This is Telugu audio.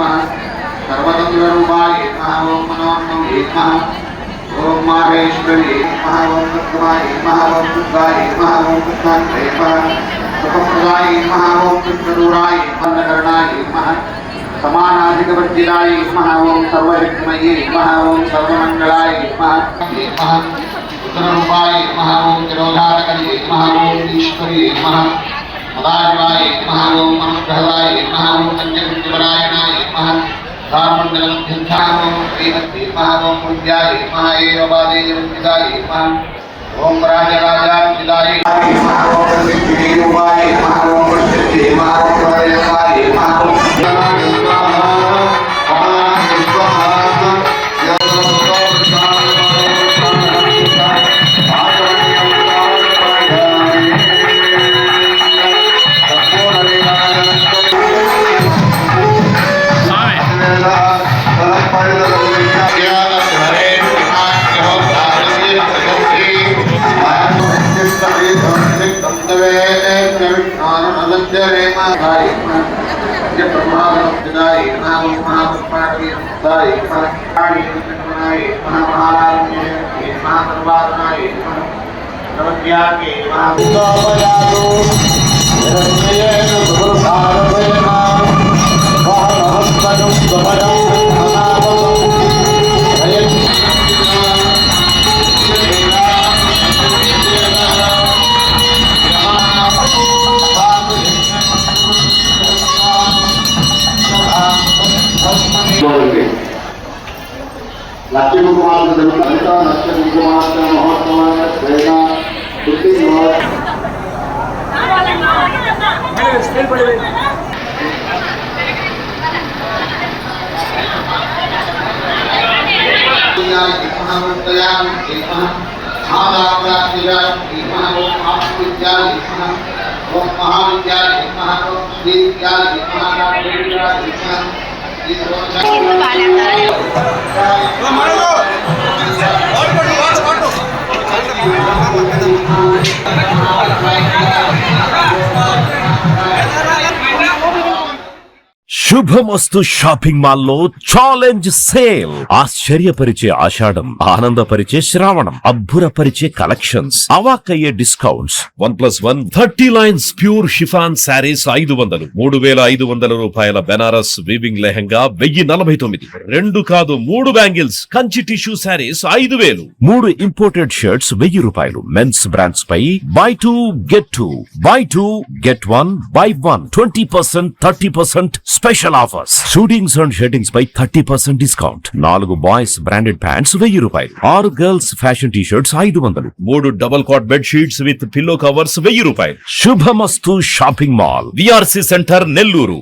విద్మహ సర్వతంత్రరూపాయ విద్మహ ఓం మనోన్మం విద్మహ ఓం మాహేశ్వరి విద్మహ ఓం దుర్గమాయ విద్మహ ఓం దుర్గాయ విద్మహ ఓం దుర్గాంత్రే విద్మహ సుఖప్రదాయ విద్మహ ఓం కృష్ణదూరాయ విద్మహకరణాయ సమానాధికవర్జిలాయ ఓం సర్వశక్తిమయే ఓం సర్వమంగళాయ విద్మహ ఓం తిరోధారకని ఓం ఈశ్వరి విద్మహ ఓం మనుగ్రహదాయ ఓం పంచకృత్య धामण्डलमध्यन्धाय ॐ श्रीमती नमः ॐ पूज्याय नमः एववादेयवन्दिताय नमः ॐ राजराजार्चिताय नमः ॐ प्रलब्धरेमा धायिमा जपमानोदायि महामहापाणि दायि महापाणि महाय महामहाराण्ये महासर्वाधाय नवज्ञाके महाविद्वापयातो जगन्मये सुभुरभारते లక్ష్మీ కుమార్ లలిత లక్ష్మీ కుమార్ మహోత్సవాన్ని ప్రేరణ వృత్తి trabalhadora. శుభమస్తు షాపింగ్ మాల్లో ఛాలెంజ్ సేల్. ఆశ్చర్యపరిచే ఆషాఢం ఆనందపరిచే శ్రావణం అబ్బురపరిచే collections అవాక్కయ్యే discounts. One plus one thirty lines pure chiffon sarees ఐదు వందలు. మూడు వేల ఐదు వందల రూపాయల బెనారస్ వీవింగ్ లెహంగా వెయ్యి నలభై తొమ్మిది. రెండు కాదు మూడు బ్యాంగిల్స్ కంచి టిష్యూ శారీస్ ఐదు వేలు. మూడు ఇంపోర్టెడ్ షర్ట్స్ వెయ్యి రూపాయలు. Men's brands pi buy two get two. Buy two get one buy one. Twenty percent thirty percent special offers suitings and shirtings pi thirty percent discount నాలుగు బాయ్స్ బ్రాండెడ్ ప్యాంట్స్ వెయ్యి రూపాయలు ఆరు గర్ల్స్ ఫ్యాషన్ టీ షర్ట్స్ ఐదు వందలు మూడు double cot bed sheets with pillow covers వెయ్యి రూపాయలు Subhamasthu shopping mall VRC centre Nellore